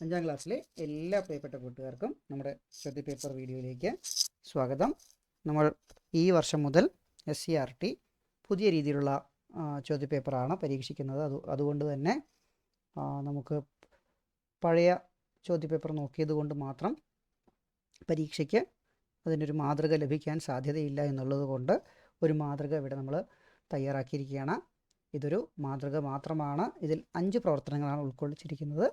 അഞ്ചാം ക്ലാസ്സിലെ എല്ലാ പ്രിയപ്പെട്ട കൂട്ടുകാർക്കും നമ്മുടെ ശ്രദ്ധ പേപ്പർ വീഡിയോയിലേക്ക് സ്വാഗതം. നമ്മൾ ഈ വർഷം മുതൽ എസ് സി ആർ ടി പുതിയ രീതിയിലുള്ള ചോദ്യപേപ്പറാണ് പരീക്ഷിക്കുന്നത്. അത് അതുകൊണ്ട് തന്നെ നമുക്ക് പഴയ ചോദ്യപേപ്പർ നോക്കിയത് കൊണ്ട് മാത്രം പരീക്ഷയ്ക്ക് അതിനൊരു മാതൃക ലഭിക്കാൻ സാധ്യതയില്ല എന്നുള്ളത് കൊണ്ട് ഒരു മാതൃക ഇവിടെ നമ്മൾ തയ്യാറാക്കിയിരിക്കുകയാണ്. ഇതൊരു മാതൃക മാത്രമാണ്. ഇതിൽ അഞ്ച് പ്രവർത്തനങ്ങളാണ് ഉൾക്കൊള്ളിച്ചിരിക്കുന്നത്.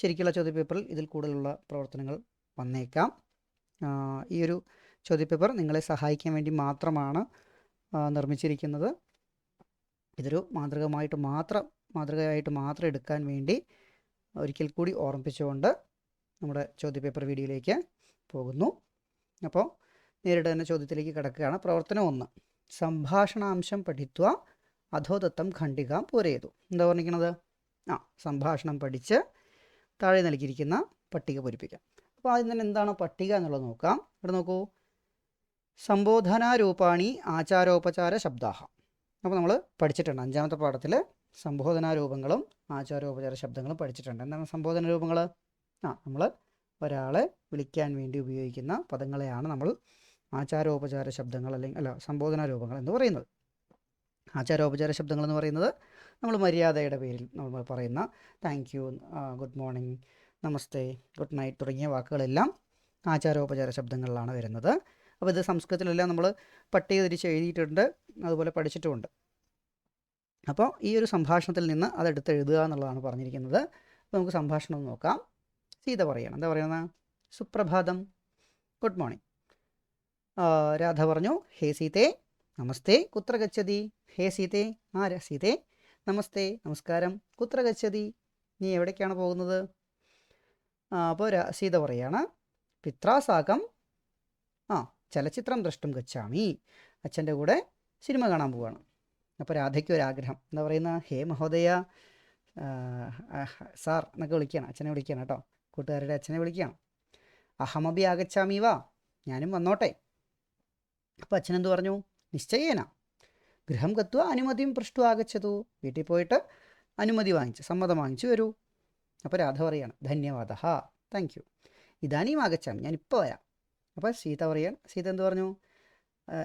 ശരിക്കുള്ള ചോദ്യപേപ്പറിൽ ഇതിൽ കൂടുതലുള്ള പ്രവർത്തനങ്ങൾ വന്നേക്കാം. ഈ ഒരു ചോദ്യപേപ്പർ നിങ്ങളെ സഹായിക്കാൻ വേണ്ടി മാത്രമാണ് നിർമ്മിച്ചിരിക്കുന്നത്. ഇതൊരു മാതൃകമായിട്ട് മാത്രം മാതൃകയായിട്ട് മാത്രം എടുക്കാൻ വേണ്ടി ഒരിക്കൽ കൂടി ഓർമ്മിപ്പിച്ചുകൊണ്ട് നമ്മുടെ ചോദ്യപേപ്പർ വീഡിയോയിലേക്ക് പോകുന്നു. അപ്പോൾ നേരിട്ട് തന്നെ ചോദ്യത്തിലേക്ക് കിടക്കുകയാണ്. പ്രവർത്തനം ഒന്ന്. സംഭാഷണാംശം പഠിത്വ അധോദത്തം ഖണ്ഡിക പൂരയതു എന്താ പറഞ്ഞിരിക്കുന്നത് ആ സംഭാഷണം പഠിച്ച് താഴെ നൽകിയിരിക്കുന്ന പട്ടിക പൂരിപ്പിക്കാം. അപ്പോൾ ആദ്യം തന്നെ എന്താണ് പട്ടിക എന്നുള്ളത് നോക്കാം. ഇവിടെ നോക്കൂ. സംബോധനാരൂപാണി ആചാരോപചാര ശബ്ദാഹ. അപ്പോൾ നമ്മൾ പഠിച്ചിട്ടുണ്ട്. അഞ്ചാമത്തെ പാഠത്തിൽ സംബോധനാരൂപങ്ങളും ആചാരോപചാര ശബ്ദങ്ങളും പഠിച്ചിട്ടുണ്ട്. എന്താണ് സംബോധന രൂപങ്ങൾ ആ നമ്മൾ ഒരാളെ വിളിക്കാൻ വേണ്ടി ഉപയോഗിക്കുന്ന പദങ്ങളെയാണ് നമ്മൾ ആചാരോപചാര ശബ്ദങ്ങൾ അല്ലെങ്കിൽ അല്ല സംബോധന രൂപങ്ങൾ എന്ന് പറയുന്നത്. ആചാരോപചാര ശബ്ദങ്ങൾ എന്ന് പറയുന്നത് നമ്മൾ മര്യാദയുടെ പേരിൽ നമ്മൾ പറയുന്ന thank you good morning namaste good night തുടങ്ങിയ വാക്കുകളെല്ലാം ആചാരോപചാര ശബ്ദങ്ങളിലാണ് വരുന്നത്. അപ്പോൾ ഇത് സംസ്കൃതത്തിലെല്ലാം നമ്മൾ പട്ടിക തിരിച്ച് എഴുതിയിട്ടുണ്ട് അതുപോലെ പഠിച്ചിട്ടുമുണ്ട്. അപ്പോൾ ഈ ഒരു സംഭാഷണത്തിൽ നിന്ന് അതെടുത്ത് എഴുതുക എന്നുള്ളതാണ് പറഞ്ഞിരിക്കുന്നത്. അപ്പോൾ നമുക്ക് സംഭാഷണം നോക്കാം. സീത പറയണം. എന്താ പറയുന്നത് സുപ്രഭാതം. ഗുഡ് മോർണിംഗ് രാധ പറഞ്ഞു ഹേ സീതേ നമസ്തേ കുത്ര ഗച്ഛതി. ഹേ സീതേ ആര സീതേ. നമസ്തേ നമസ്കാരം. കുത്ര ഗച്ഛതി നീ എവിടേക്കാണ് പോകുന്നത്? അപ്പോൾ സീത പറയാണ് പിത്രാസാകം ആ ചലച്ചിത്രം ദ്രഷ്ടും ഗച്ഛാമി. അച്ഛന്റെ കൂടെ സിനിമ കാണാൻ പോവാണ്. അപ്പോൾ രാധയ്ക്ക് ആഗ്രഹം എന്താ പറയുന്ന? ഹേ മഹോദയ സാർ എന്നൊക്കെ വിളിക്കുകയാണ് അച്ഛനെ വിളിക്കുകയാണ് കേട്ടോ. കൂട്ടുകാരുടെ അച്ഛനെ വിളിക്കുകയാണ് അഹമബി ആഗച്ഛാമി വാ. ഞാനും വന്നോട്ടെ. അപ്പോൾ അച്ഛൻ എന്ത് പറഞ്ഞു? നിശ്ചയേന. ഗൃഹം കത്തുക അനുമതിയും പൃഷ്ടു ആഗച്ചതു വീട്ടിൽ പോയിട്ട് അനുമതി വാങ്ങിച്ച് സമ്മതം വാങ്ങിച്ചു വരൂ. അപ്പോൾ രാധ പറയാണ് ധന്യവാദ താങ്ക് യു ഇതാനും ആഗച്ചാം ഞാൻ ഇപ്പോൾ വരാം. അപ്പോൾ സീത പറയാൻ സീത എന്ത് പറഞ്ഞു?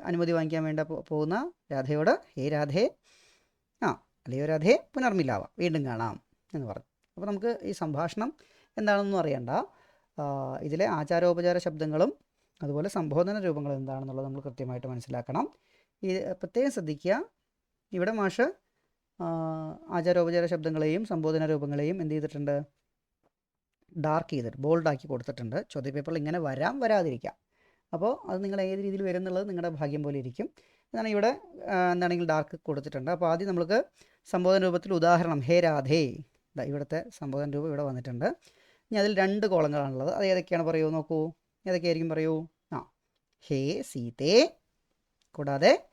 അനുമതി വാങ്ങിക്കാൻ വേണ്ട പോകുന്ന രാധയോട് ഹേ രാധേ ആ അല്ലയോ രാധേ പുനർമില്ലാവ വീണ്ടും കാണാം എന്ന് പറഞ്ഞു. അപ്പോൾ നമുക്ക് ഈ സംഭാഷണം എന്താണെന്നൊന്നും അറിയണ്ട. ഇതിലെ ആചാരോപചാര ശബ്ദങ്ങളും അതുപോലെ സംബോധന രൂപങ്ങൾ എന്താണെന്നുള്ളത് നമ്മൾ കൃത്യമായിട്ട് മനസ്സിലാക്കണം. ഈ പ്രത്യേകം ശ്രദ്ധിക്കുക. ഇവിടെ മാഷ് ആചാരോപചാര ശബ്ദങ്ങളെയും സംബോധന രൂപങ്ങളെയും എന്ത് ചെയ്തിട്ടുണ്ട്? ഡാർക്ക് ചെയ്തിട്ട് ബോൾഡാക്കി കൊടുത്തിട്ടുണ്ട്. ചോദ്യപേപ്പറിൽ ഇങ്ങനെ വരാം വരാതിരിക്കാം. അപ്പോൾ അത് നിങ്ങൾ ഏത് രീതിയിൽ വരും എന്നുള്ളത് നിങ്ങളുടെ ഭാഗ്യം പോലെ ഇരിക്കും. എന്നാണ് ഇവിടെ എന്താണെങ്കിൽ ഡാർക്ക് കൊടുത്തിട്ടുണ്ട്. അപ്പോൾ ആദ്യം നമുക്ക് സംബോധന രൂപത്തിൽ ഉദാഹരണം ഹേ രാധേ. ഇവിടുത്തെ സംബോധന രൂപം ഇവിടെ വന്നിട്ടുണ്ട്. ഇനി അതിൽ രണ്ട് കോളങ്ങളാണുള്ളത്. അത് ഏതൊക്കെയാണ് പറയൂ നോക്കൂ. ഏതൊക്കെയായിരിക്കും പറയൂ ആ ഹേ സീതേ. കൂടാതെ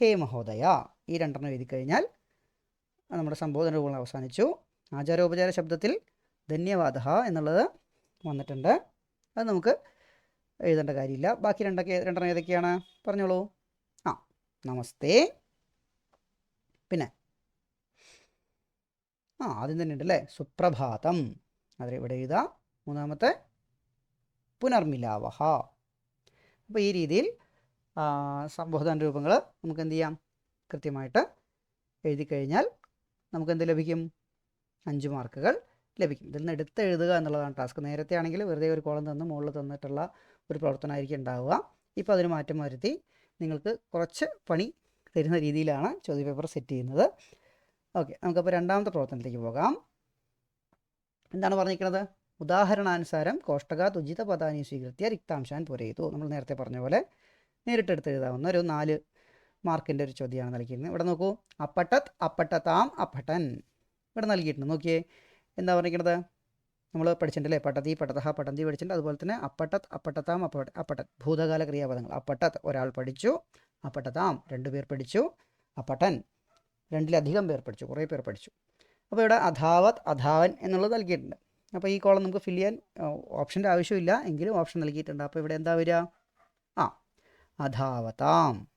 ഹേ മഹോദയ. ഈ രണ്ടെണ്ണം എഴുതി കഴിഞ്ഞാൽ നമ്മുടെ സംബോധന രൂപങ്ങൾ അവസാനിച്ചു. ആചാരോപചാര ശബ്ദത്തിൽ ധന്യവാദ എന്നുള്ളത് വന്നിട്ടുണ്ട്. അത് നമുക്ക് എഴുതേണ്ട കാര്യമില്ല. ബാക്കി രണ്ടൊക്കെ രണ്ടെണ്ണം ഏതൊക്കെയാണ്? പറഞ്ഞോളൂ. ആ നമസ്തേ. പിന്നെ. ആ ആദ്യം തന്നെ ഉണ്ട് അല്ലേ സുപ്രഭാതം. അതിൽ ഇവിടെ എഴുതാം. മൂന്നാമത്തെ പുനർമിലാവഹ. അപ്പോൾ ഈ രീതിയിൽ സംബോധന രൂപങ്ങൾ നമുക്ക് എന്ത് ചെയ്യാം? കൃത്യമായിട്ട് എഴുതി കഴിഞ്ഞാൽ നമുക്ക് എന്ത് ലഭിക്കും? അഞ്ച് മാർക്കുകൾ ലഭിക്കും. ഇതിൽ നിന്ന് എടുത്ത് എഴുതുക എന്നുള്ളതാണ് ടാസ്ക്. നേരത്തെ ആണെങ്കിൽ വെറുതെ ഒരു കോളം തന്ന് മുകളിൽ തന്നിട്ടുള്ള ഒരു പ്രവർത്തനമായിരിക്കും ഉണ്ടാവുക. ഇപ്പോൾ അതിന് മാറ്റം വരുത്തി നിങ്ങൾക്ക് കുറച്ച് പണി തരുന്ന രീതിയിലാണ് ചോദ്യപേപ്പർ സെറ്റ് ചെയ്യുന്നത്. ഓക്കെ നമുക്കപ്പോൾ രണ്ടാമത്തെ പ്രവർത്തനത്തിലേക്ക് പോകാം. എന്താണ് പറഞ്ഞിരിക്കുന്നത്? ഉദാഹരണാനുസാരം കോഷ്ടക തുജിത പദാനി സ്വീകൃത്യ റിക്താംശാൻ പുരയിതു. നമ്മൾ നേരത്തെ പറഞ്ഞ പോലെ നേരിട്ടെടുത്ത് എഴുതാവുന്ന ഒരു നാല് മാർക്കിന്റെ ഒരു ചോദ്യമാണ് നൽകിയിരുന്നത് ഇവിടെ നോക്കൂ. അപ്പട്ടത് അപ്പട്ടത്താം അപ്പട്ടൻ. ഇവിടെ നൽകിയിട്ടുണ്ട്. നോക്കിയേ. എന്താ പറഞ്ഞിരിക്കുന്നത്? നമ്മൾ പഠിച്ചിട്ടുണ്ടല്ലേ? പട്ടതി പട്ടതഹ പട്ടന്തി പഠിച്ചിട്ടുണ്ട്. അതുപോലെ തന്നെ അപ്പട്ടത് അപ്പട്ടത്താം അപ്പട്ട അപ്പട്ടത് ഭൂതകാല ക്രിയാപദങ്ങൾ. അപ്പട്ടത്ത് ഒരാൾ പഠിച്ചു അപ്പട്ടതാം രണ്ട് പേർ പഠിച്ചു അപ്പട്ടൻ രണ്ടിലധികം പേർ പഠിച്ചു കുറേ പേർ പഠിച്ചു. അപ്പോൾ ഇവിടെ അധാവത് അധാവൻ എന്നുള്ളത് നൽകിയിട്ടുണ്ട്. അപ്പോൾ ഈ കോളം നമുക്ക് ഫില്ല് ചെയ്യാൻ ഓപ്ഷന്റെ ആവശ്യമില്ല. എങ്കിലും ഓപ്ഷൻ നൽകിയിട്ടുണ്ട്. അപ്പോൾ ഇവിടെ എന്താ വരിക? ആ അധാവതാം.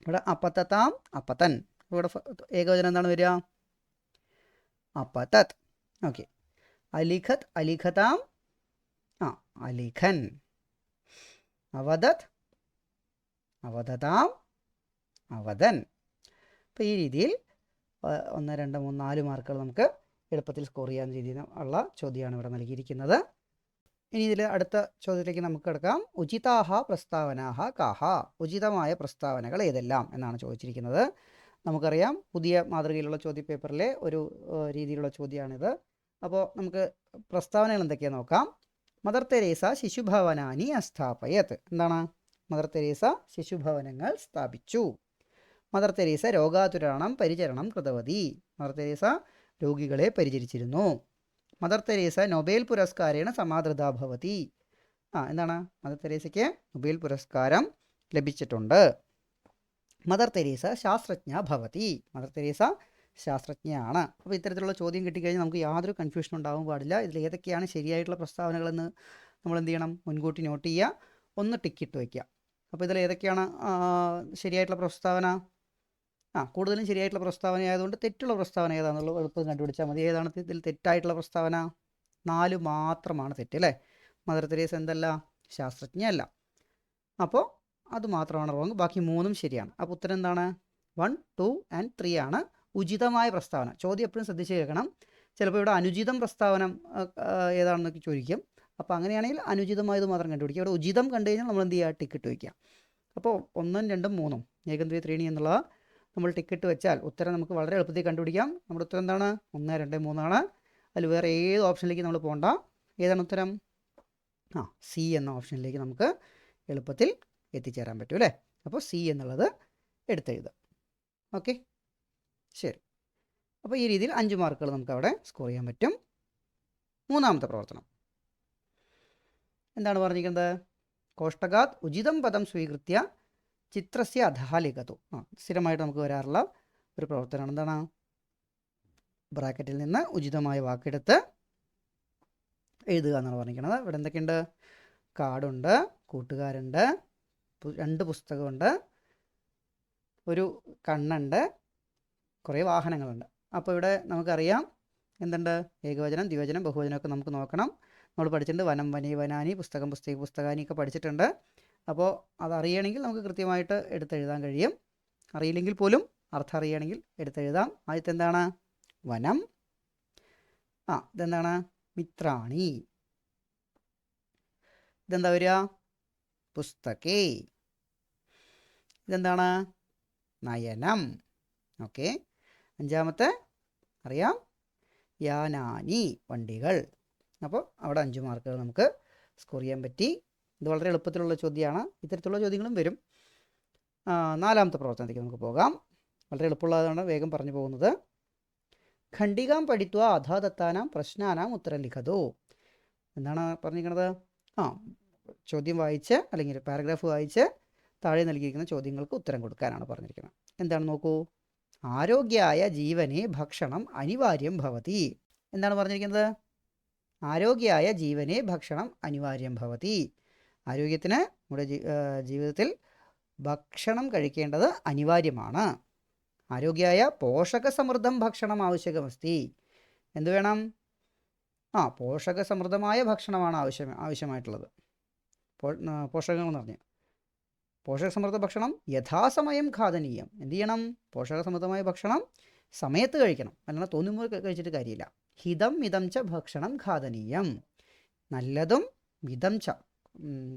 ഇവിടെ അപ്പത്തത്താം അപ്പത്തൻ ഇവിടെ ഏകവചനം എന്താണ് വരിക? അപ്പത്തത് ഓക്കെ. അലിഖത് അലിഖതാം. ആ അലിഖൻ. അവദത് അവതതാം. അവദൻ അപ്പോൾ ഈ രീതിയിൽ ഒന്ന് രണ്ട് മൂന്ന് നാല് മാർക്കുകൾ നമുക്ക് എളുപ്പത്തിൽ സ്കോർ ചെയ്യാൻ രീതിയിൽ ഉള്ള ചോദ്യമാണ് ഇവിടെ നൽകിയിരിക്കുന്നത്. ഇനി ഇതിൽ അടുത്ത ചോദ്യത്തിലേക്ക് നമുക്ക് കിടക്കാം. ഉചിതാഹ പ്രസ്താവനാഹ കാഹ. ഉചിതമായ പ്രസ്താവനകൾ ഏതെല്ലാം എന്നാണ് ചോദിച്ചിരിക്കുന്നത്. നമുക്കറിയാം പുതിയ മാതൃകയിലുള്ള ചോദ്യപേപ്പറിലെ ഒരു രീതിയിലുള്ള ചോദ്യമാണിത്. അപ്പോൾ നമുക്ക് പ്രസ്താവനകൾ എന്തൊക്കെയാണെന്ന് നോക്കാം. മദർ തെരേസ ശിശുഭവനാനി അസ്ഥാപയത് എന്താണ്? മദർ തെരേസ ശിശുഭവനങ്ങൾ സ്ഥാപിച്ചു. മദർ തെരേസ രോഗാതുരണം പരിചരണം കൃതവതി. മദർ തെരേസ രോഗികളെ പരിചരിച്ചിരുന്നു. മദർ തെരേസ നൊബേൽ പുരസ്കാരേണ സമാദൃത ഭവതി. ആ എന്താണ്? മദർ തെരേസയ്ക്ക് നൊബേൽ പുരസ്കാരം ലഭിച്ചിട്ടുണ്ട്. മദർ തെരേസ ശാസ്ത്രജ്ഞ ഭവതി. മദർ തെരേസ ശാസ്ത്രജ്ഞയാണ്. അപ്പോൾ ഇത്തരത്തിലുള്ള ചോദ്യം കിട്ടിക്കഴിഞ്ഞാൽ നമുക്ക് യാതൊരു കൺഫ്യൂഷനും ഉണ്ടാവാൻ പാടില്ല. ഇതിൽ ഏതൊക്കെയാണ് ശരിയായിട്ടുള്ള പ്രസ്താവനകളെന്ന് നമ്മൾ എന്ത് ചെയ്യണം? മുൻകൂട്ടി നോട്ട് ചെയ്യുക. ഒന്ന് ടിക്കിട്ട് വയ്ക്കുക അപ്പോൾ ഇതിൽ ഏതൊക്കെയാണ് ശരിയായിട്ടുള്ള പ്രസ്താവന? ആ കൂടുതലും ശരിയായിട്ടുള്ള പ്രസ്താവന ആയതുകൊണ്ട് തെറ്റുള്ള പ്രസ്താവന ഏതാണെന്നുള്ളത് എളുപ്പം കണ്ടുപിടിച്ചാൽ മതി. ഏതാണ് ഇതിൽ തെറ്റായിട്ടുള്ള പ്രസ്താവന? നാല് മാത്രമാണ് തെറ്റ് അല്ലേ? മദർ തെരേസ് എന്തല്ല? ശാസ്ത്രജ്ഞയല്ല. അപ്പോൾ അത് മാത്രമാണ് റോങ് ബാക്കി മൂന്നും ശരിയാണ്. അപ്പോൾ ഉത്തരം എന്താണ്? വൺ ടു ആൻഡ് ത്രീ ആണ് ഉചിതമായ പ്രസ്താവന. ചോദ്യം എപ്പോഴും ശ്രദ്ധിച്ച് കേൾക്കണം. ചിലപ്പോൾ ഇവിടെ അനുചിതം പ്രസ്താവന ഏതാണെന്നൊക്കെ ചോദിക്കും. അപ്പോൾ അങ്ങനെയാണെങ്കിൽ അനുചിതമായത് മാത്രം കണ്ടുപിടിക്കുക. ഇവിടെ ഉചിതം കണ്ടു കഴിഞ്ഞാൽ നമ്മൾ എന്ത് ചെയ്യുക? ടിക്കറ്റ് വയ്ക്കുക. അപ്പോൾ ഒന്നും രണ്ടും മൂന്നും. ഏകം ത്രീണി എന്നുള്ള നമ്മൾ ടിക്കറ്റ് വെച്ചാൽ ഉത്തരം നമുക്ക് വളരെ എളുപ്പത്തിൽ കണ്ടുപിടിക്കാം. നമ്മുടെ ഉത്തരം എന്താണ്? ഒന്ന് രണ്ട് മൂന്നാണ്. അതിൽ വേറെ ഏത് ഓപ്ഷനിലേക്ക് നമ്മൾ പോകണ്ട ഏതാണ് ഉത്തരം? ആ സി എന്ന ഓപ്ഷനിലേക്ക് നമുക്ക് എളുപ്പത്തിൽ എത്തിച്ചേരാൻ പറ്റും അല്ലേ? അപ്പോൾ സി എന്നുള്ളത് എടുത്തെഴുതുക ഓക്കെ? ശരി. അപ്പോൾ ഈ രീതിയിൽ അഞ്ച് മാർക്കുകൾ നമുക്ക് അവിടെ സ്കോർ ചെയ്യാൻ പറ്റും. മൂന്നാമത്തെ പ്രവർത്തനം. എന്താണ് പറഞ്ഞിരിക്കുന്നത്? കോഷ്ടകാത് ഉചിതം പദം സ്വീകൃത്യ ചിത്രസ്യ അധഃ ലിഖതു ആ സ്ഥിരമായിട്ട് നമുക്ക് വരാറുള്ള ഒരു പ്രവർത്തനമാണ്. എന്താണ്? ബ്രാക്കറ്റിൽ നിന്ന് ഉചിതമായ വാക്കെടുത്ത് എഴുതുക എന്നാണ് പറഞ്ഞിരിക്കുന്നത്. ഇവിടെ എന്തൊക്കെയുണ്ട്? കാർഡുണ്ട് കൂട്ടുകാരുണ്ട് രണ്ട് പുസ്തകമുണ്ട് ഒരു കണ്ണുണ്ട് കുറേ വാഹനങ്ങളുണ്ട്. അപ്പോൾ ഇവിടെ നമുക്കറിയാം എന്തുണ്ട്? ഏകവചനം ദ്വിവചനം ബഹുവചനമൊക്കെ നമുക്ക് നോക്കണം. നമ്മൾ പഠിച്ചിട്ടുണ്ട് വനം വനി വനാനി പുസ്തകം പുസ്തക പുസ്തകാനി ഒക്കെ പഠിച്ചിട്ടുണ്ട്. അപ്പോൾ അതറിയണമെങ്കിൽ നമുക്ക് കൃത്യമായിട്ട് എടുത്തെഴുതാൻ കഴിയും. അറിയില്ലെങ്കിൽ പോലും അർത്ഥം അറിയണമെങ്കിൽ എടുത്തെഴുതാം. ആദ്യത്തെ എന്താണ്? വനം. ആ ഇതെന്താണ്? മിത്രാണി. ഇതെന്താ വരിക? പുസ്തകേ. ഇതെന്താണ്? നയനം. ഓക്കെ. അഞ്ചാമത്തെ അറിയാം? യാനാനി വണ്ടികൾ. അപ്പോൾ അവിടെ അഞ്ച് മാർക്കുകൾ നമുക്ക് സ്കോർ ചെയ്യാൻ പറ്റി. ഇത് വളരെ എളുപ്പത്തിലുള്ള ചോദ്യമാണ്. ഇത്തരത്തിലുള്ള ചോദ്യങ്ങളും വരും. നാലാമത്തെ പ്രവർത്തനത്തിലേക്ക് നമുക്ക് പോകാം. വളരെ എളുപ്പമുള്ളതാണ് വേഗം പറഞ്ഞു പോകുന്നത്. ഖണ്ഡികാം പഠിത്വ അധാദത്താനാം പ്രശ്നാനാം ഉത്തരം ലിഖതോ. എന്താണ് പറഞ്ഞിരിക്കുന്നത് ആ ചോദ്യം വായിച്ച് അല്ലെങ്കിൽ പാരഗ്രാഫ് വായിച്ച് താഴെ നൽകിയിരിക്കുന്ന ചോദ്യങ്ങൾക്ക് ഉത്തരം കൊടുക്കാനാണ് പറഞ്ഞിരിക്കുന്നത്. എന്താണ് നോക്കൂ? ആരോഗ്യായ ജീവനെ ഭക്ഷണം അനിവാര്യം ഭവതി. എന്താണ് പറഞ്ഞിരിക്കുന്നത്? ആരോഗ്യായ ജീവനെ ഭക്ഷണം അനിവാര്യം ഭവതി. ആരോഗ്യത്തിന് നമ്മുടെ ജീവിതത്തിൽ ഭക്ഷണം കഴിക്കേണ്ടത് അനിവാര്യമാണ്. ആരോഗ്യായ പോഷകസമൃദ്ധം ഭക്ഷണം ആവശ്യകമസ്തി. എന്ത് വേണം? ആ പോഷകസമൃദ്ധമായ ഭക്ഷണമാണ് ആവശ്യം ആവശ്യമായിട്ടുള്ളത്. പോഷകങ്ങൾ എന്ന് പറഞ്ഞ്. പോഷകസമൃദ്ധ ഭക്ഷണം യഥാസമയം ഖാദനീയം എന്ത് ചെയ്യണം? പോഷകസമൃദ്ധമായ ഭക്ഷണം സമയത്ത് കഴിക്കണം. അല്ലാതെ തോന്നുമ്പോൾ കഴിച്ചിട്ട് കാര്യമില്ല. ഹിതം മിതം ച ഭക്ഷണം ഖാദനീയം നല്ലതും മിതം ച.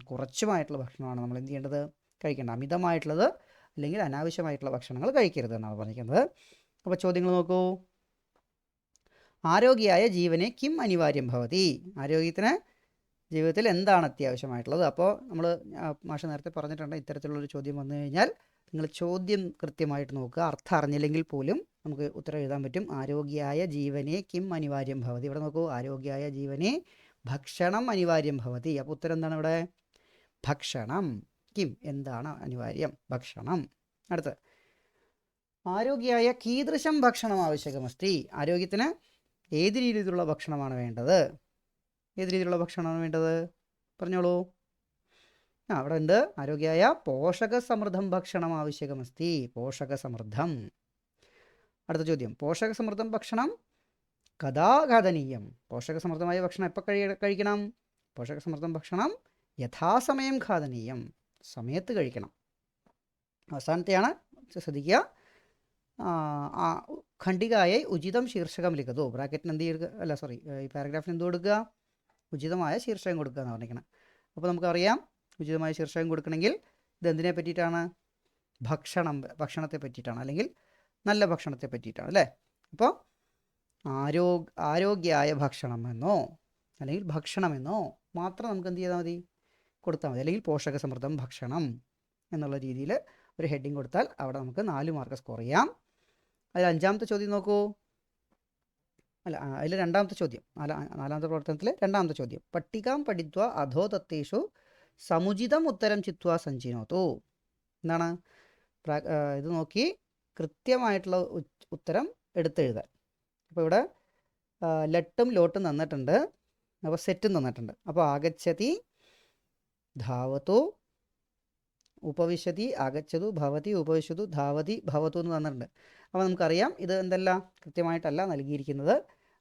കുറച്ചുമായിട്ടുള്ള ഭക്ഷണമാണ് നമ്മൾ എന്ത് ചെയ്യേണ്ടത്? കഴിക്കേണ്ടത്. അമിതമായിട്ടുള്ളത് അല്ലെങ്കിൽ അനാവശ്യമായിട്ടുള്ള ഭക്ഷണങ്ങൾ കഴിക്കരുത് എന്നാണ് പറഞ്ഞിരിക്കുന്നത്. അപ്പോൾ ചോദ്യങ്ങൾ നോക്കൂ. ആരോഗ്യായ ജീവനെ കിം അനിവാര്യം ഭവതി? ആരോഗ്യത്തിന് ജീവിതത്തിൽ എന്താണ് അത്യാവശ്യമായിട്ടുള്ളത്? അപ്പോൾ നമ്മൾ മാഷ നേരത്തെ പറഞ്ഞിട്ടുണ്ട് ഇത്തരത്തിലുള്ളൊരു ചോദ്യം വന്നു കഴിഞ്ഞാൽ നിങ്ങൾ ചോദ്യം കൃത്യമായിട്ട് നോക്കുക. അർത്ഥം അറിഞ്ഞില്ലെങ്കിൽ പോലും നമുക്ക് ഉത്തരം എഴുതാൻ പറ്റും. ആരോഗ്യായ ജീവനെ കിം അനിവാര്യം ഭവതി. ഇവിടെ നോക്കൂ. ആരോഗ്യായ ജീവനെ ഭക്ഷണം അനിവാര്യം ഭവതി. അപ്പോൾ ഉത്തരം എന്താണ് ഇവിടെ ഭക്ഷണം. കിം. എന്താണ് അനിവാര്യം? ഭക്ഷണം. അടുത്ത് ആരോഗ്യായ കീദൃശം ഭക്ഷണം ആവശ്യകമസ്തി. ആരോഗ്യത്തിന് ഏത് രീതിയിലുള്ള ഭക്ഷണമാണ് വേണ്ടത്? ഏത് രീതിയിലുള്ള ഭക്ഷണമാണ് വേണ്ടത്? പറഞ്ഞോളൂ. ആ അവിടെ ഉണ്ട്. ആരോഗ്യായ പോഷകസമൃദ്ധം ഭക്ഷണം ആവശ്യകമസ്തി. പോഷകസമൃദ്ധം. അടുത്ത ചോദ്യം. പോഷകസമൃദ്ധം ഭക്ഷണം കഥാ ഖാദനീയം പോഷകസമൃദ്ധമായ ഭക്ഷണം എപ്പോൾ കഴി കഴിക്കണം? പോഷകസമൃദ്ധം ഭക്ഷണം യഥാസമയം ഖാദനീയം സമയത്ത് കഴിക്കണം. അവസാനത്തെയാണ് ശ്രദ്ധിക്കുക. ഖണ്ഡികയായി ഉചിതം ശീർഷകം ലിഖതു. ബ്രാക്കറ്റിന് എന്ത് ചെയ്യുക അല്ല സോറി ഈ പാരഗ്രാഫിന് എന്ത് കൊടുക്കുക? ഉചിതമായ ശീർഷകം കൊടുക്കുക എന്ന് പറഞ്ഞിരിക്കണം അപ്പോൾ നമുക്കറിയാം ഉചിതമായ ശീർഷകം കൊടുക്കണമെങ്കിൽ ഇത് എന്തിനെ പറ്റിയിട്ടാണ്? ഭക്ഷണം ഭക്ഷണത്തെ പറ്റിയിട്ടാണ്. അല്ലെങ്കിൽ നല്ല ഭക്ഷണത്തെ പറ്റിയിട്ടാണ് അല്ലേ? അപ്പോൾ ആരോഗ് ആരോഗ്യമായ ഭക്ഷണമെന്നോ അല്ലെങ്കിൽ ഭക്ഷണമെന്നോ മാത്രം നമുക്ക് എന്ത് ചെയ്താൽ മതി? കൊടുത്താൽ മതി. അല്ലെങ്കിൽ പോഷകസമൃദ്ധം ഭക്ഷണം എന്നുള്ള രീതിയിൽ ഒരു ഹെഡിങ് കൊടുത്താൽ അവിടെ നമുക്ക് നാല് മാർക്ക് സ്കോർ ചെയ്യാം. അതിൽ അഞ്ചാമത്തെ ചോദ്യം നോക്കൂ. അല്ല അതിൽ രണ്ടാമത്തെ ചോദ്യം. നാല നാലാമത്തെ പ്രവർത്തനത്തിൽ രണ്ടാമത്തെ ചോദ്യം. പട്ടികാം പഠിത്വ അധോ തത്തേഷു സമുചിതം ഉത്തരം ചിത്വ സഞ്ചിനോത്തു. എന്താണ്? ഇത് നോക്കി കൃത്യമായിട്ടുള്ള ഉത്തരം എടുത്തെഴുതാൻ. അപ്പോൾ ഇവിടെ ലട്ടും ലോട്ടും തന്നിട്ടുണ്ട് അപ്പോൾ സെറ്റും തന്നിട്ടുണ്ട്. അപ്പോൾ ആഗച്ഛതി ധാവത്തു ഉപവിശതി ആഗച്ഛതു ഭവതി ഉപവിശതു ധാവതി ഭവതു എന്ന് തന്നിട്ടുണ്ട്. അപ്പോൾ നമുക്കറിയാം ഇത് എന്തല്ല കൃത്യമായിട്ടല്ല നൽകിയിരിക്കുന്നത്.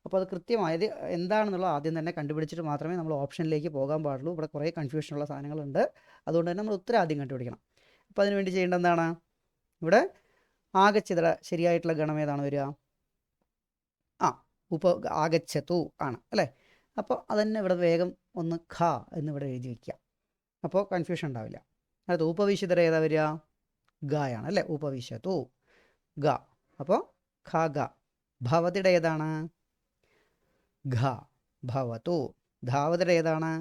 അപ്പോൾ അത് കൃത്യമായത് എന്താണെന്നുള്ളത് ആദ്യം തന്നെ കണ്ടുപിടിച്ചിട്ട് മാത്രമേ നമ്മൾ ഓപ്ഷനിലേക്ക് പോകാൻ പാടുള്ളൂ. ഇവിടെ കുറേ കൺഫ്യൂഷനുള്ള സാധനങ്ങളുണ്ട്. അതുകൊണ്ട് തന്നെ നമ്മൾ ഉത്തരം ആദ്യം കണ്ടുപിടിക്കണം. അപ്പോൾ അതിനുവേണ്ടി ചെയ്യേണ്ടത് എന്താണ്? ഇവിടെ ആകച്ചിതട ശരിയായിട്ടുള്ള ഗണം ഏതാണ് വരിക? ഉപ ആഗച്ഛതു ആണ് അല്ലേ? അപ്പോൾ അതന്നെ ഇവിടെ വേഗം ഒന്ന് ഖ എന്നിവിടെ എഴുതി വയ്ക്കുക അപ്പോൾ കൺഫ്യൂഷൻ ഉണ്ടാവില്ല. അടുത്ത ഉപവിശുദ്ധർ ഏതാ വരിക? ഗായാണ് അല്ലേ? ഉപവിശതു ഗ. അപ്പോൾ ഖ ഗ. ഭവതിയുടെ ഏതാണ്? ഘ ഭവതു ധാവതിയുടെ ഏതാണ്?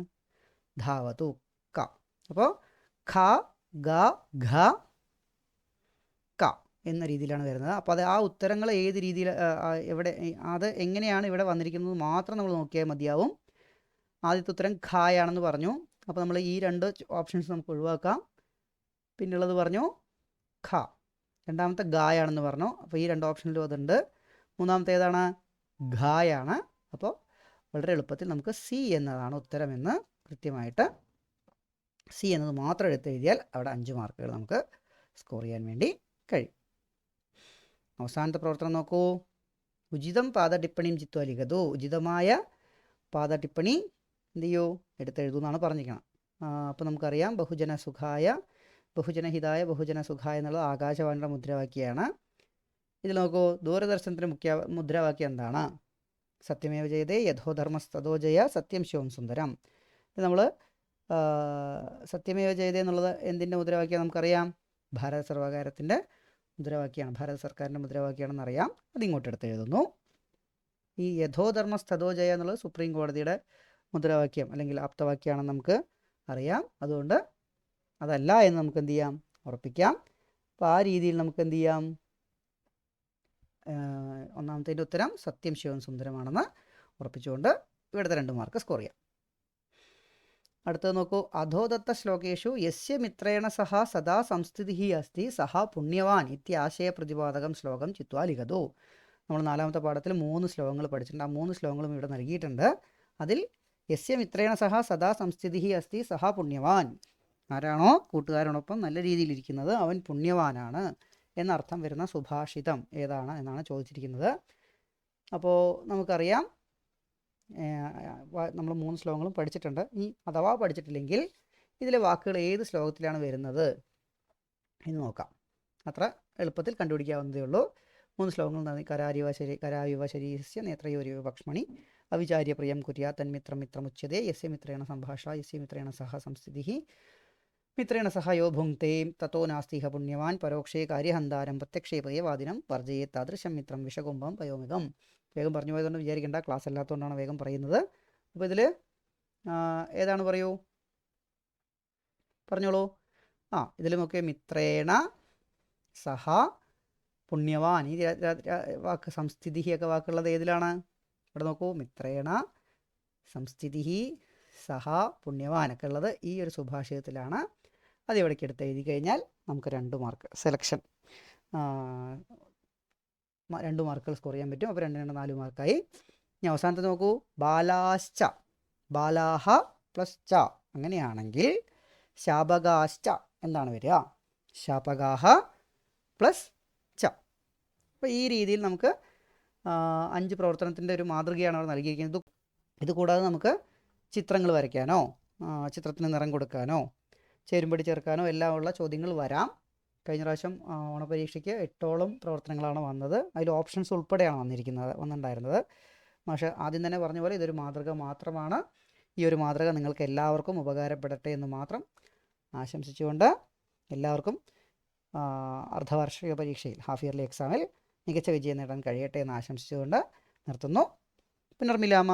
ധാവതു ക. അപ്പോൾ ഖ ഗ ഘ എന്ന രീതിയിലാണ് വരുന്നത്. അപ്പോൾ അത് ആ ഉത്തരങ്ങൾ ഏത് രീതിയിൽ എവിടെ അത് എങ്ങനെയാണ് ഇവിടെ വന്നിരിക്കുന്നത് മാത്രം നമ്മൾ നോക്കിയാൽ മതിയാവും. ആദ്യത്തെ ഉത്തരം ഖായാണെന്ന് പറഞ്ഞു. അപ്പോൾ നമ്മൾ ഈ രണ്ട് ഓപ്ഷൻസ് നമുക്ക് ഒഴിവാക്കാം. പിന്നുള്ളത് പറഞ്ഞു ഖ. രണ്ടാമത്തെ ഗായാണെന്ന് പറഞ്ഞു. അപ്പോൾ ഈ രണ്ട് ഓപ്ഷനിലും അതുണ്ട്. മൂന്നാമത്തെ ഏതാണ്? ഖായാണ്. അപ്പോൾ വളരെ എളുപ്പത്തിൽ നമുക്ക് സി എന്നതാണ് ഉത്തരമെന്ന് കൃത്യമായിട്ട് സി എന്നത് മാത്രം എടുത്ത് എഴുതിയാൽ അവിടെ അഞ്ച് മാർക്കുകൾ നമുക്ക് സ്കോർ ചെയ്യാൻ വേണ്ടി കഴിയും. അവസാനത്തെ പ്രവർത്തനം നോക്കൂ. ഉചിതം പാദ ടിപ്പണിയും ചിത്വ ലിഖതു. ഉചിതമായ പാദ ടിപ്പണി എന്ത് ചെയ്യൂ? എടുത്തെഴുതുമെന്നാണ് പറഞ്ഞിരിക്കണം അപ്പോൾ നമുക്കറിയാം ബഹുജന സുഖായ ബഹുജനഹിതായ ബഹുജന സുഖായ എന്നുള്ളത് ആകാശവാണിയുടെ മുദ്രാവാക്യമാണ്. ഇതിൽ നോക്കൂ ദൂരദർശനത്തിന്റെ മുഖ്യ മുദ്രാവാക്യം എന്താണ്? സത്യമേവ ജയതേ യഥോധർമ്മസ്തോ ജയ സത്യം ശിവം സുന്ദരം. ഇത് നമ്മൾ സത്യമേവ ജയതേ എന്നുള്ളത് എന്തിന്റെ മുദ്രാവാക്യം നമുക്കറിയാം? ഭാരത സർവകാരത്തിന്റെ മുദ്രാവാക്യമാണ് ഭാരത സർക്കാരിന്റെ മുദ്രാവാക്യമാണെന്ന് അറിയാം അത് ഇങ്ങോട്ട് എടുത്ത് എഴുതുന്നു. ഈ യഥോധർമ്മ സ്ഥതോ ജയ എന്നുള്ളത് സുപ്രീം കോടതിയുടെ മുദ്രാവാക്യം അല്ലെങ്കിൽ ആപ്തവാക്യമാണെന്ന് നമുക്ക് അറിയാം. അതുകൊണ്ട് അതല്ല എന്ന് നമുക്ക് എന്ത് ചെയ്യാം? ഉറപ്പിക്കാം. അപ്പോൾ ആ രീതിയിൽ നമുക്ക് എന്ത് ചെയ്യാം? ഒന്നാമത്തെ ഉത്തരം സത്യം ശിവൻ സുന്ദരമാണെന്ന് ഉറപ്പിച്ചുകൊണ്ട് ഇവിടുത്തെ രണ്ട് മാർക്ക് സ്കോർ ചെയ്യാം. അടുത്തത് നോക്കൂ. അധോദത്ത ശ്ലോകേഷു യസ്യ മിത്രേണ സഹ സദാ സംസ്ഥിതി അസ്തി സഹ പുണ്യവാൻ ഇത്യാശയ പ്രതിപാദകം ശ്ലോകം ചിത്വാ ലിഖതു. നമ്മൾ നാലാമത്തെ പാഠത്തിൽ മൂന്ന് ശ്ലോകങ്ങൾ പഠിച്ചിട്ടുണ്ട്. ആ മൂന്ന് ശ്ലോകങ്ങളും ഇവിടെ നൽകിയിട്ടുണ്ട്. അതിൽ യസ്യ മിത്രേണ സഹ സദാ സംസ്ഥിതി അസ്തി സഹ പുണ്യവാൻ. ആരാണോ? കൂട്ടുകാരനോടൊപ്പം നല്ല രീതിയിൽ രീതിയിലിരിക്കുന്നത് അവൻ പുണ്യവാനാണ് എന്നർത്ഥം വരുന്ന സുഭാഷിതം ഏതാണ് എന്നാണ് ചോദിച്ചിരിക്കുന്നത്. അപ്പോൾ നമുക്കറിയാം നമ്മൾ മൂന്ന് ശ്ലോകങ്ങളും പഠിച്ചിട്ടുണ്ട്. ഇനി അഥവാ പഠിച്ചിട്ടില്ലെങ്കിൽ ഇതിലെ വാക്കുകൾ ഏത് ശ്ലോകത്തിലാണ് വരുന്നത് എന്ന് നോക്കാം. അത്ര എളുപ്പത്തിൽ കണ്ടുപിടിക്കാവുന്നതേ ഉള്ളൂ. മൂന്ന് ശ്ലോകങ്ങൾ നന്ദി. കരാരിവ ശരി കരായുവ പക്ഷമണി അവിചാര്യ പ്രിയം കുര്യാ തന്മിത്രം മിത്രമുച്യതേ. യസ്യ മിത്രേണ സംഭാഷ യസ്യ മിത്രേണ സഹ സംസ്ഥിതി മിത്രേണ സഹയോ ഭുങ്ക്തേ. തത്തോ നാസ്തിഹ പുണ്യവാൻ. പരോക്ഷേ കാര്യഹന്താരം. പ്രത്യക്ഷേ പ്രിയവാദിനം വർജയേ താദൃശം മിത്രം വിഷകുംഭം പയോമികം വേഗം പറഞ്ഞു പോയതുകൊണ്ട് വിചാരിക്കേണ്ട. ക്ലാസ് അല്ലാത്തതുകൊണ്ടാണ് വേഗം പറയുന്നത്. അപ്പോൾ ഇതിൽ ഏതാണ് പറയൂ? പറഞ്ഞോളൂ. ആ ഇതിലുമൊക്കെ മിത്രേണ സഹ പുണ്യവാൻ. ഈ വാക്ക് സംസ്ഥിതി ഒക്കെ വാക്കുള്ളത് ഏതിലാണ്? ഇവിടെ നോക്കൂ. മിത്രേണ സംസ്ഥിതി സഹ പുണ്യവാൻ ഒക്കെ ഉള്ളത് ഈ ഒരു സുഭാഷിതത്തിലാണ് അത് ഇവിടേക്ക് എടുത്ത് എഴുതി കഴിഞ്ഞാൽ നമുക്ക് രണ്ട് മാർക്ക് സെലക്ഷൻ രണ്ട് മാർക്കുകൾ സ്കോർ ചെയ്യാൻ പറ്റും. അപ്പോൾ രണ്ട് രണ്ട് നാല് മാർക്കായി ഇനി അവസാനത്തെ നോക്കൂ. ബാലാശ്ച. ബാലാഹ പ്ലസ് ച. അങ്ങനെയാണെങ്കിൽ ശാപകാശ്ച എന്താണ് വരിക? ശാപകാഹ പ്ലസ് ച. അപ്പോൾ ഈ രീതിയിൽ നമുക്ക് അഞ്ച് പ്രവർത്തനത്തിന്റെ ഒരു മാതൃകയാണ് അവർ നൽകിയിരിക്കുന്നത്. ഇത് കൂടാതെ നമുക്ക് ചിത്രങ്ങൾ വരയ്ക്കാനോ ചിത്രത്തിന് നിറം കൊടുക്കാനോ ചേരുമ്പടി ചേർക്കാനോ എല്ലാം ഉള്ള ചോദ്യങ്ങൾ വരാം. കഴിഞ്ഞ പ്രാവശ്യം ഓണപരീക്ഷയ്ക്ക് എട്ടോളം പ്രവർത്തനങ്ങളാണ് വന്നത്. അതിൽ ഓപ്ഷൻസ് ഉൾപ്പെടെയാണ് വന്നിരിക്കുന്നത് വന്നിട്ടുണ്ടായിരുന്നത്. പക്ഷേ ആദ്യം തന്നെ പറഞ്ഞ പോലെ ഇതൊരു മാതൃക മാത്രമാണ്. ഈ ഒരു മാതൃക നിങ്ങൾക്ക് എല്ലാവർക്കും ഉപകാരപ്പെടട്ടെ എന്ന് മാത്രം ആശംസിച്ചുകൊണ്ട് എല്ലാവർക്കും അർദ്ധവാർഷിക പരീക്ഷയിൽ ഹാഫ് ഇയർലി എക്സാമിൽ മികച്ച വിജയം നേടാൻ കഴിയട്ടെ എന്ന് ആശംസിച്ചുകൊണ്ട് നിർത്തുന്നു. പുനർമിലാമ.